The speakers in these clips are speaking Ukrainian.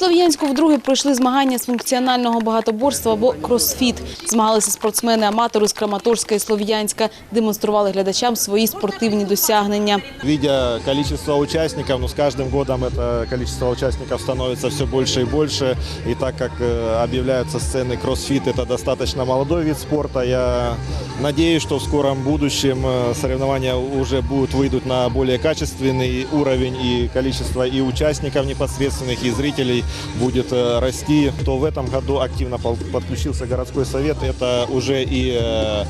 Слов'янську вдруге пройшли змагання з функціонального багатоборства або кросфіт. Змагалися спортсмени-аматори з Краматорська і Слов'янська, демонстрували глядачам свої спортивні досягнення. Видя количество участников, ну, с каждым годом это количество участников становится все больше и больше. И так как э, объявляются сцены кроссфит, это достаточно молодой вид спорта, я надеюсь, что в скором будущем э, соревнования уже будут выйдут на более качественный уровень и количество и участников непосредственных, и зрителей будет э, расти. То в этом году активно пол- подключился городской совет. Это уже и, э,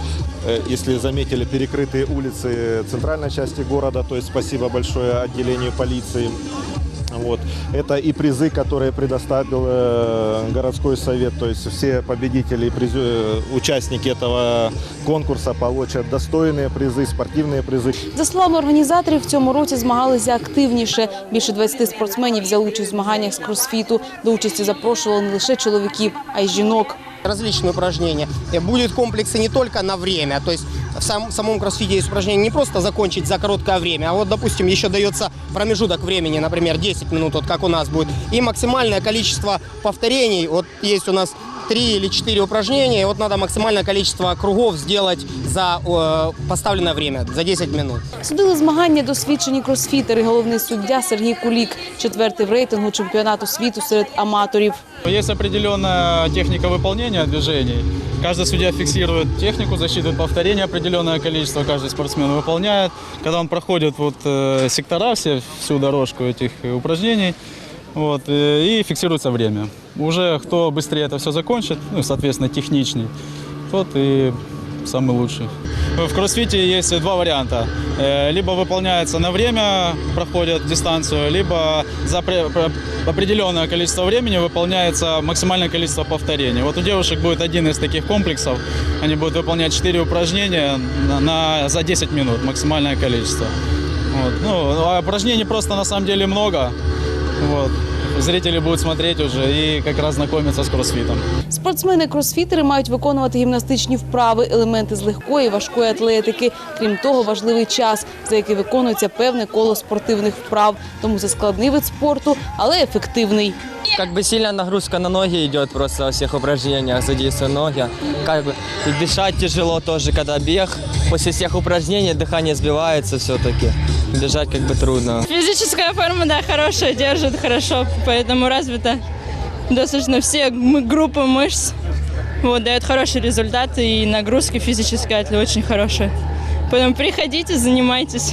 э, если заметили, перекрытые улицы центральной части города. То есть спасибо большое отделению полиции. Вот. Это и призы, которые предоставил э, городской совет. То есть все победители, и призы, э, участники этого конкурса получат достойные призы, спортивные призы. За словами організаторів, в цьому році змагалися активніше. Більше 20 спортсменів взяли участь в змаганнях з кросфіту. До участі запрошували не лише чоловіків, а й жінок. Различные упражнения. Будет комплексы не только на время, то есть в сам- самом кроссфите есть упражнения не просто закончить за короткое время, а вот, допустим, еще дается промежуток времени, например, 10 минут, вот как у нас будет, и максимальное количество повторений. Вот есть у нас три или четыре упражнения, и вот надо максимальное количество кругов сделать за э, поставленное время, за 10 минут. Судили змагання досвідчені кросфітери. Головний суддя Сергій Кулік, четвертий в рейтингу чемпіонату світу серед аматорів. Есть определенная техника выполнения движений. Каждый судья фиксирует технику, засчитывает повторение определенное количество, каждый спортсмен выполняет. Когда он проходит вот, э, сектора, все, всю дорожку этих э, упражнений, вот, э, и фиксируется время. Уже кто быстрее это все закончит, ну, соответственно, техничней, тот и самый лучший. В кроссфите есть два варианта. Э, Либо выполняется на время, проходят дистанцию, либо за пре- пре- определенное количество времени выполняется максимальное количество повторений. Вот у девушек будет один из таких комплексов. Они будут выполнять 4 упражнения на, на- за 10 минут, максимальное количество. Вот. Ну, а упражнений просто на самом деле много. Вот. Зрители будут смотреть уже и как раз знакомиться с кроссфитом. Спортсмени-кросфітери мають виконувати гімнастичні вправи, елементи з легкої і важкої атлетики. Крім того, важливий час, за який виконується певне коло спортивних вправ. Тому це складний вид спорту, але ефективний. Как бы сильная нагрузка на ноги идет просто во всех упражнениях, задействуя ноги. Как бы и дышать тяжело тоже, когда бег. После всех упражнений дыхание сбивается все-таки. Бежать как бы трудно. Физическая форма, да, хорошая, держит хорошо, поэтому развита достаточно все м- группы мышц. Вот, дает хорошие результаты и нагрузки физические очень хорошие. Поэтому приходите, занимайтесь.